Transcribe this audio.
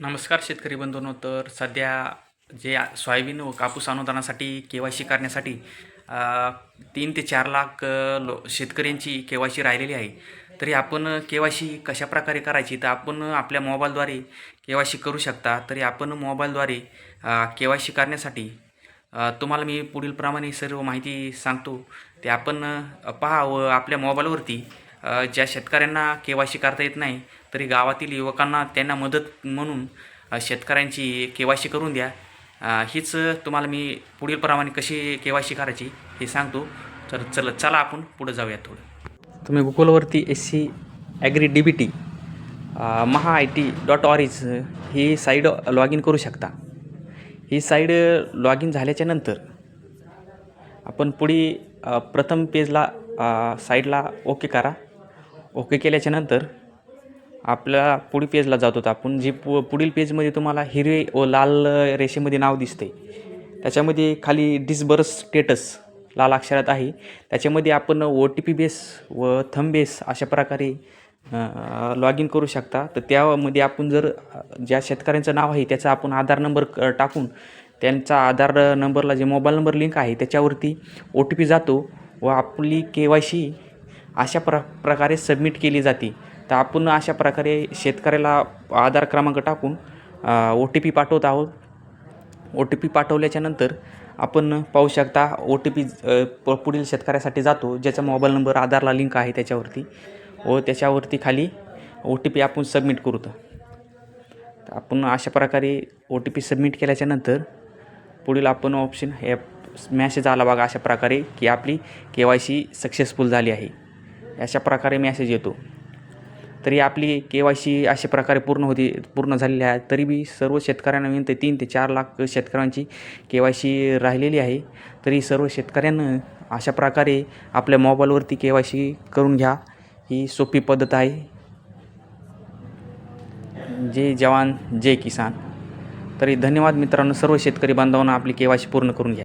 नमस्कार शेतकरी बंधूंनो तर सध्या जे सोयाबीन व कापूस अनुदानासाठी के वाय सी करण्यासाठी तीन ते चार लाख लो शेतकऱ्यांची के वाय सी राहिलेली आहे. तरी आपण के वाय सी कशाप्रकारे करायची? तर आपण आपल्या मोबाईलद्वारे के वाय सी करू शकता. तरी आपण मोबाईलद्वारे के वाय सी करण्यासाठी तुम्हाला मी पुढीलप्रमाणे सर्व माहिती सांगतो. ते आपण पहा व आपल्या मोबाईलवरती ज्या शेतकऱ्यांना के वाय सी करता येत नाही तरी गावातील युवकांना त्यांना मदत म्हणून शेतकऱ्यांची के वाय सी करून द्या. हीच तुम्हाला मी पुढीलप्रमाणे कशी के वाय सी करायची हे सांगतो. तर चल चला आपण पुढं जाऊया थोडं. तुम्ही गुगलवरती S C agri D B T Maha I T dot org he site log in करू शकता. ही साईड लॉग इन झाल्याच्यानंतर आपण पुढे प्रथम पेजला साईडला ओके करा. ओके केल्याच्यानंतर आपल्या पुढील पेजला जात होता. आपण जी पु पुढील पेजमध्ये तुम्हाला हिरवे व लाल रेषेमध्ये नाव दिसते त्याच्यामध्ये खाली डिसबर्स स्टेटस लाल अक्षरात आहे. त्याच्यामध्ये आपण ओ टी पी बेस व थंब बेस अशा प्रकारे लॉग इन करू शकता. तर त्यामध्ये आपण जर ज्या शेतकऱ्यांचं नाव आहे त्याचा आपण आधार नंबर क- टाकून त्यांचा आधार नंबरला जे मोबाईल नंबर लिंक आहे त्याच्यावरती ओ टी पी जातो व आपली के वाय सी अशा प्र प्रकारे सबमिट केली जाते. तर आपण अशा प्रकारे शेतकऱ्याला आधार क्रमांक टाकून ओ टी पी पाठवत आहोत. ओ टी पी पाठवल्याच्यानंतर आपण पाहू शकता ओ टी पी पुढील शेतकऱ्यासाठी जातो ज्याचा मोबाईल नंबर आधारला लिंक आहे त्याच्यावरती. व त्याच्यावरती खाली ओ टी पी आपण सबमिट करू तर. आपण अशा प्रकारे ओ टी पी सबमिट केल्याच्यानंतर पुढील आपण ऑप्शन हे मॅसेज आला बघा अशा प्रकारे की आपली के वाय सी सक्सेसफुल झाली आहे. अशा प्रकारे मॅसेज येतो. तरी आपली के वाय सी अशा प्रकारे पूर्ण होती पूर्ण झालेली आहे. तरी बी सर्व शेतकऱ्यांना विनंती तीन ते चार लाख शेतकऱ्यांची के वाय सी राहिलेली आहे. तरी सर्व शेतकऱ्यांना अशा प्रकारे आपल्या मोबाईलवरती के वाय सी करून घ्या. ही सोपी पद्धत आहे. जय जवान जय किसान. तरी धन्यवाद मित्रांनो सर्व शेतकरी बांधवांना आपली के वाय सी पूर्ण करून घ्या.